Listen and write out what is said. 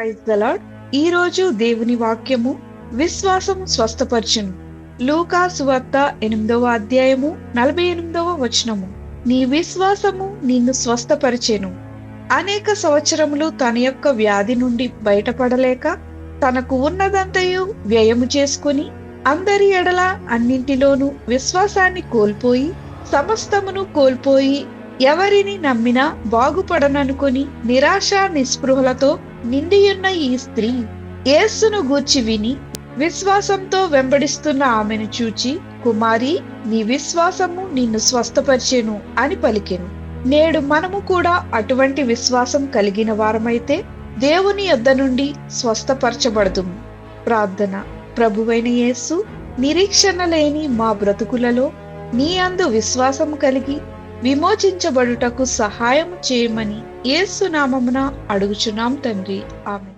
Praise the Lord ఈ రోజు దేవుని వాక్యము విశ్వాసం స్వస్థపరచును. లూకా సువార్త ఎనిమిదవ అధ్యాయము నలభై ఎనిమిదవ వచనము. నీ విశ్వాసము నిన్ను స్వస్థపరిచెను. అనేక సంవత్సరములు తన యొక్క వ్యాధి నుండి బయటపడలేక తనకు ఉన్నదంతయు వ్యయము చేసుకుని అందరి ఎడల అన్నింటిలోనూ విశ్వాసాన్ని కోల్పోయి సమస్తమును కోల్పోయి ఎవరిని నమ్మినా బాగుపడననుకొని నిరాశ నిస్పృహలతో నిండియున్న ఈ స్త్రీ యేసును గూర్చి విని విశ్వాసంతో వెంబడిస్తున్న ఆమెను చూచి కుమారి నీ విశ్వాసము నిన్ను స్వస్థపరిచెను అని పలికెను. నేడు మనము కూడా అటువంటి విశ్వాసం కలిగిన వారమైతే దేవుని యొద్ద నుండి స్వస్థపరచబడదుము. ప్రార్థన. ప్రభువైన యేసు నిరీక్షణ లేని మా బ్రతుకులలో నీ అందు విశ్వాసం కలిగి విమోచించబడుటకు సహాయం చేయమని ఏసునామమున అడుగుచున్నాం తండ్రి. ఆమె